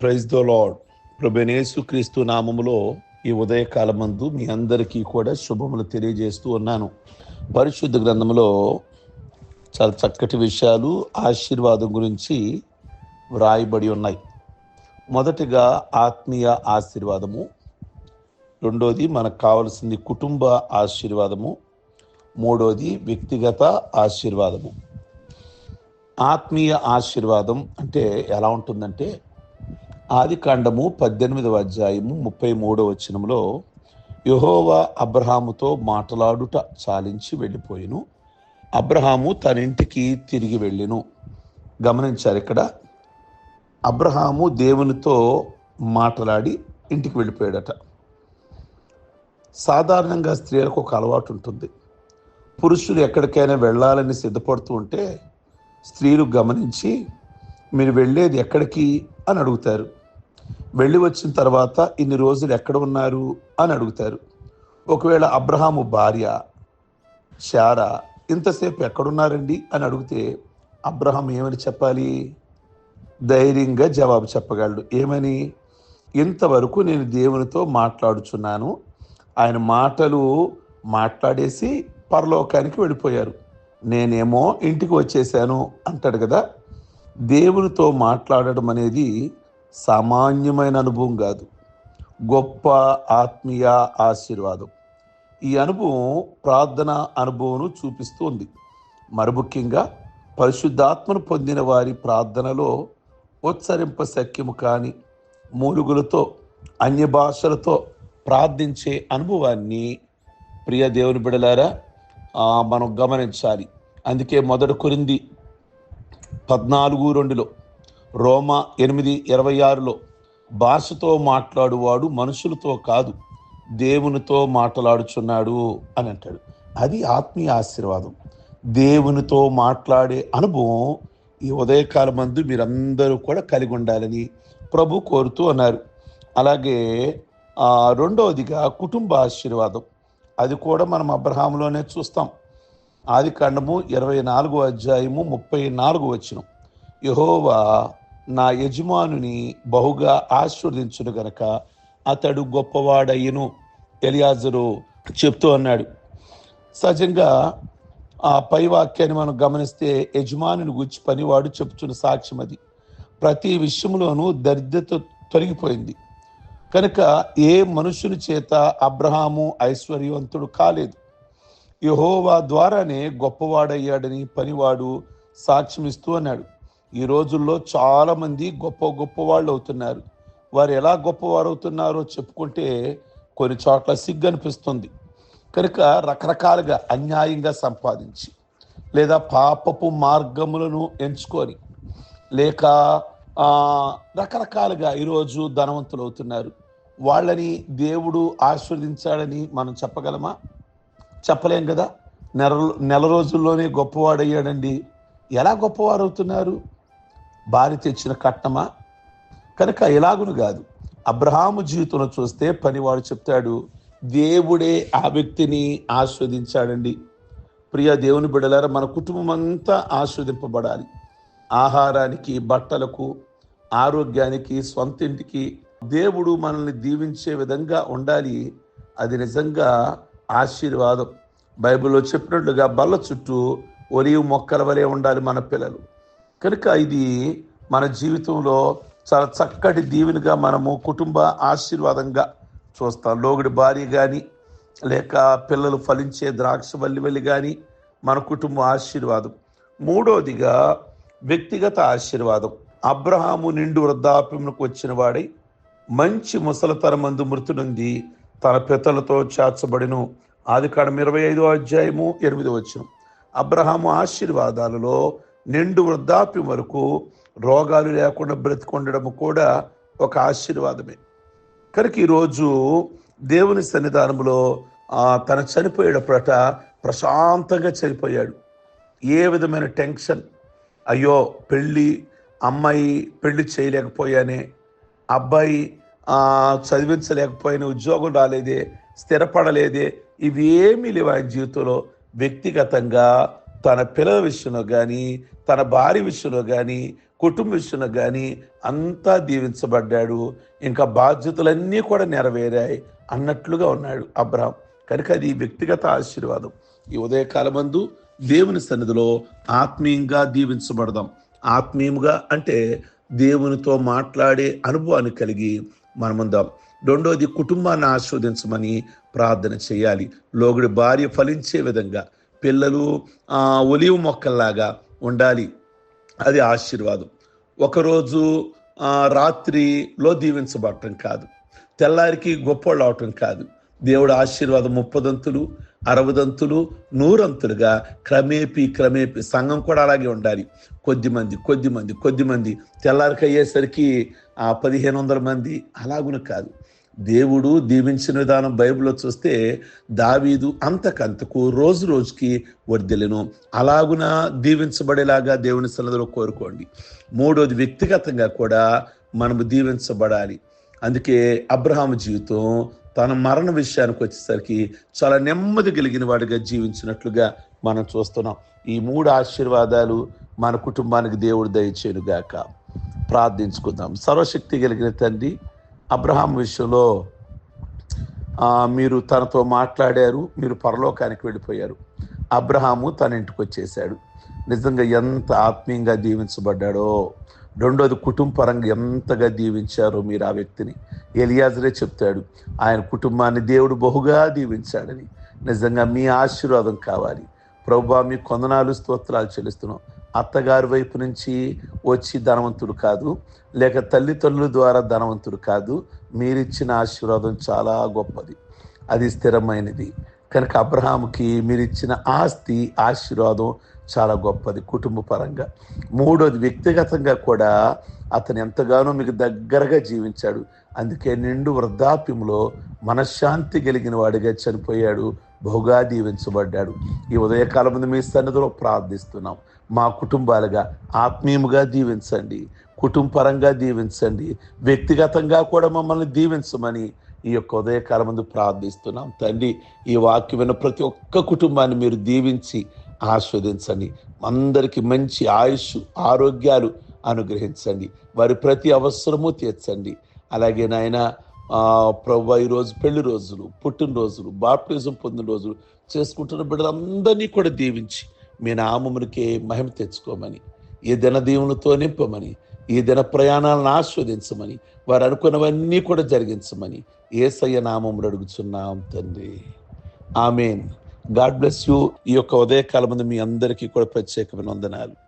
Praise the lord ప్రభనేసు క్రీస్తు నామములో ఈ ఉదయకాలమందు మీ అందరికీ కూడా శుభములు తెలియజేస్తూ ఉన్నాను. పరిశుద్ధ గ్రంథంలో చాలా చక్కటి విషయాలు ఆశీర్వాదం గురించి వ్రాయబడి ఉన్నాయి. మొదటిగా ఆత్మీయ ఆశీర్వాదము రెండోది మనకు కావలసింది కుటుంబ ఆశీర్వాదము మూడోది వ్యక్తిగత ఆశీర్వాదము. ఆత్మీయ ఆశీర్వాదం అంటే ఎలా ఉంటుందంటే ఆది కాండము పద్దెనిమిదవ అధ్యాయము ముప్పై మూడవ వచనంలో యహోవా అబ్రహాముతో మాట్లాడుట చాలించి వెళ్ళిపోయిను. అబ్రహాము తన ఇంటికి తిరిగి వెళ్ళిను. గమనించారు ఇక్కడ? అబ్రహాము దేవునితో మాట్లాడి ఇంటికి వెళ్ళిపోయాడట. సాధారణంగా స్త్రీలకు ఒక అలవాటు ఉంటుంది. పురుషులు ఎక్కడికైనా వెళ్ళాలని సిద్ధపడుతూ ఉంటే స్త్రీలు గమనించి మీరు వెళ్ళేది ఎక్కడికి అని అడుగుతారు. వెళ్ళి వచ్చిన తర్వాత ఇన్ని రోజులు ఎక్కడ ఉన్నారు అని అడుగుతారు. ఒకవేళ అబ్రహాము భార్య శారా ఇంతసేపు ఎక్కడున్నారండి అని అడిగితే అబ్రహం ఏమని చెప్పాలి? ధైర్యంగా జవాబు చెప్పగలడు. ఏమని? ఇంతవరకు నేను దేవునితో మాట్లాడుచున్నాను. ఆయన మాటలు మాట్లాడేసి పరలోకానికి వెళ్ళిపోయారు. నేనేమో ఇంటికి వచ్చేసాను అంటాడు కదా. దేవునితో మాట్లాడడం అనేది సామాన్యమైన అనుభవం కాదు. గొప్ప ఆత్మీయ ఆశీర్వాదం. ఈ అనుభవం ప్రార్థన అనుభవం చూపిస్తుంది మరి ముఖ్యంగా పరిశుద్ధాత్మను పొందిన వారి ప్రార్థనలో ఉచ్చరింప శక్యము కాని మూలుగులతో అన్య భాషలతో ప్రార్థించే అనుభవాన్ని ప్రియ దేవుని బిడలారా మనం గమనించాలి. అందుకే మొదటి కొరింది పద్నాలుగు రెండులో రోమా ఎనిమిది ఇరవై ఆరులో భాషతో మాట్లాడువాడు మనుషులతో కాదు దేవునితో మాట్లాడుచున్నాడు అని అంటాడు. అది ఆత్మీయ ఆశీర్వాదం. దేవునితో మాట్లాడే అనుభవం ఈ ఉదయకాలం మందు మీరందరూ కూడా కలిగి ఉండాలని ప్రభు కోరుతూ అన్నారు అలాగే రెండవదిగా కుటుంబ ఆశీర్వాదం. అది కూడా మనం అబ్రహాంలోనే చూస్తాం. ఆది కాండము ఇరవై నాలుగో అధ్యాయము ముప్పై నాలుగు వచ్చిన యహోవా నా యజమానుని బహుగా ఆశీర్వదించును గనక అతడు గొప్పవాడయ్యను. ఎలియాజరు చెప్తూ అన్నాడు. సహజంగా ఆ పై వాక్యాన్ని మనం గమనిస్తే యజమానుని గురించి పనివాడు చెప్తున్న సాక్ష్యం అది. ప్రతి విషయంలోనూ దరిద్రత తొలగిపోయింది. కనుక ఏ మనుషుని చేత అబ్రహాము ఐశ్వర్యవంతుడు కాలేదు. యహోవా ద్వారానే గొప్పవాడయ్యాడని పనివాడు సాక్ష్యమిస్తూ అన్నాడు. ఈ రోజుల్లో చాలామంది గొప్ప గొప్ప వాళ్ళు అవుతున్నారు. వారు ఎలా గొప్పవారు అవుతున్నారో చెప్పుకుంటే కొన్ని చోట్ల సిగ్గు అనిపిస్తుంది కనుక రకరకాలుగా అన్యాయంగా సంపాదించి లేదా పాపపు మార్గములను ఎంచుకొని లేక రకరకాలుగా ఈరోజు ధనవంతులు అవుతున్నారు. వాళ్ళని దేవుడు ఆశీర్వదించాడని మనం చెప్పగలమా? చెప్పలేం కదా? నెల నెల రోజుల్లోనే గొప్పవాడయ్యాడండి. ఎలా గొప్పవారు అవుతున్నారు భార్య తెచ్చిన కట్నమా? కనుక ఇలాగును కాదు. అబ్రహాము జీవితంలో చూస్తే పనివాడు చెప్తాడు దేవుడే ఆ వ్యక్తిని ఆస్వాదించాడండి. ప్రియ దేవుని బిడలారా మన కుటుంబం అంతా ఆస్వాదింపబడాలి. ఆహారానికి బట్టలకు ఆరోగ్యానికి సొంతింటికి దేవుడు మనల్ని దీవించే విధంగా ఉండాలి. అది నిజంగా ఆశీర్వాదం. బైబిల్లో చెప్పినట్లుగా బల్ల చుట్టూ ఒలివ్ మొక్కల వలె ఉండాలి మన పిల్లలు. కనుక ఇది మన జీవితంలో చాలా చక్కటి దీవెనగా మనము కుటుంబ ఆశీర్వాదంగా చూస్తాం. లోగుడి భార్య కానీ లేక పిల్లలు ఫలించే ద్రాక్ష వల్లివల్లి కానీ మన కుటుంబ ఆశీర్వాదం. మూడోదిగా వ్యక్తిగత ఆశీర్వాదం. అబ్రహాము నిండు వృద్ధాప్యములకు వచ్చిన వాడై మంచి ముసలతరమందు మృతునుంది తన పితలతో చేర్చబడిను ఆది కాడం ఇరవై ఐదో అధ్యాయము ఎనిమిదో వచ్చిన అబ్రహాము ఆశీర్వాదాలలో నిండు వృద్ధాప్యం వరకు రోగాలు లేకుండా బ్రతికొండడం కూడా ఒక ఆశీర్వాదమే. కనుక ఈరోజు దేవుని సన్నిధానంలో తన చనిపోయేటప్పుడట ప్రశాంతంగా చనిపోయాడు. ఏ విధమైన టెన్షన్? అయ్యో పెళ్ళి అమ్మాయి పెళ్ళి చేయలేకపోయానే అబ్బాయి చదివించలేకపోయిన ఉద్యోగం రాలేదే స్థిరపడలేదే ఇవేమీ లేవు ఆయన జీవితంలో. వ్యక్తిగతంగా తన పిల్లల విషయంలో కానీ తన భార్య విషయంలో కానీ కుటుంబ విషయంలో కానీ అంతా దీవించబడ్డాడు. ఇంకా బాధ్యతలన్నీ కూడా నెరవేరాయి అన్నట్లుగా ఉన్నాడు అబ్రహం. కనుక అది వ్యక్తిగత ఆశీర్వాదం. ఈ ఉదయకాలమందు దేవుని సన్నిధిలో ఆత్మీయంగా దీవించబడదాం. ఆత్మీయంగా అంటే దేవునితో మాట్లాడే అనుభవాన్ని కలిగి మనముందాం. రెండోది కుటుంబాన్ని ఆస్వాదించమని ప్రార్థన చేయాలి. లోగుడి భార్య ఫలించే విధంగా పిల్లలు ఆ, ఒలివ మొక్కల్లాగా ఉండాలి. అది ఆశీర్వాదం. ఒకరోజు రాత్రిలో దీవించబడటం కాదు. తెల్లారికి గొప్పోళ్ళు అవటం కాదు. దేవుడు ఆశీర్వాదం ముప్పదంతులు అరవదంతులు నూరంతులుగా క్రమేపీ క్రమేపీ సంఘం కూడా అలాగే ఉండాలి. కొద్దిమంది కొద్దిమంది కొద్దిమంది తెల్లారికి అయ్యేసరికి పదిహేను వందల మంది అలాగున కాదు. దేవుడు దీవించిన విధానం బైబిల్లో చూస్తే దావీదు అంతకంతకు రోజు రోజుకి వర్ధిలను అలాగున దీవించబడేలాగా దేవుని సన్నదిలో కోరుకోండి. మూడోది వ్యక్తిగతంగా కూడా మనము దీవించబడాలి. అందుకే అబ్రహాం జీవితం తన మరణ విషయానికి వచ్చేసరికి చాలా నెమ్మది కలిగిన వాడిగా జీవించినట్లుగా మనం చూస్తున్నాం. ఈ మూడు ఆశీర్వాదాలు మన కుటుంబానికి దేవుడు దయచేయుగాక ప్రార్థించుకుందాం. సర్వశక్తి కలిగిన తండ్రి అబ్రహాం విషయంలో మీరు తనతో మాట్లాడారు మీరు పరలోకానికి వెళ్ళిపోయారు. అబ్రహాము తన ఇంటికి వచ్చేసాడు నిజంగా ఎంత ఆత్మీయంగా దీవించబడ్డాడో. రెండోది కుటుంబపరంగా ఎంతగా దీవించారో మీరు ఆ వ్యక్తిని. ఎలియాజరే చెప్తాడు ఆయన కుటుంబాన్ని దేవుడు బహుగా దీవించాడని. నిజంగా మీ ఆశీర్వాదం కావాలి. ప్రభు మీ కొందనాలు స్తోత్రాలు చెల్లిస్తున్నాం. అత్తగారి వైపు నుంచి వచ్చి ధనవంతుడు కాదు లేక తల్లిదండ్రుల ద్వారా ధనవంతుడు కాదు. మీరిచ్చిన ఆశీర్వాదం చాలా గొప్పది. అది స్థిరమైనది. కనుక అబ్రహాంకి మీరిచ్చిన ఆస్తి ఆశీర్వాదం చాలా గొప్పది కుటుంబ పరంగా. మూడోది వ్యక్తిగతంగా కూడా అతను ఎంతగానో మీకు దగ్గరగా జీవించాడు. అందుకే నిండు వృద్ధాప్యంలో మనశ్శాంతి కలిగిన వాడిగా చనిపోయాడు. బహుగా దీవించబడ్డాడు ఈ ఉదయకాలం ముందు మీ సన్నిధిలో ప్రార్థిస్తున్నాం. మా కుటుంబాలుగా ఆత్మీయముగా దీవించండి కుటుంబపరంగా దీవించండి వ్యక్తిగతంగా కూడా మమ్మల్ని దీవించమని ఈ యొక్క ఉదయకాలం ముందు ప్రార్థిస్తున్నాం. తండ్రి ఈ వాక్యం విన్న ప్రతి ఒక్క కుటుంబాన్ని మీరు దీవించి ఆస్వాదించండి. అందరికీ మంచి ఆయుష్ ఆరోగ్యాలు అనుగ్రహించండి. వారి ప్రతి అవసరము తీర్చండి. అలాగే నాయన ప్రభు ఈరోజు పెళ్ళి రోజులు పుట్టినరోజులు బాప్టిజం పొందిన రోజులు చేసుకుంటున్న బిడ్డలందరినీ కూడా దీవించి మీ నామమునికే మహిమ తెచ్చుకోమని ఈ దిన దీవులతో నింపమని ఈ దిన ప్రయాణాలను ఆస్వాదించమని వారు అనుకున్నవన్నీ కూడా జరిగించమని ఏసయ్య నామములు అడుగుచున్నాం తండ్రి. ఆమెన్. God bless you. ఈ యొక్క ఉదయకాలం ముందు మీ అందరికీ కూడా ప్రత్యేకమైన వందనాలు.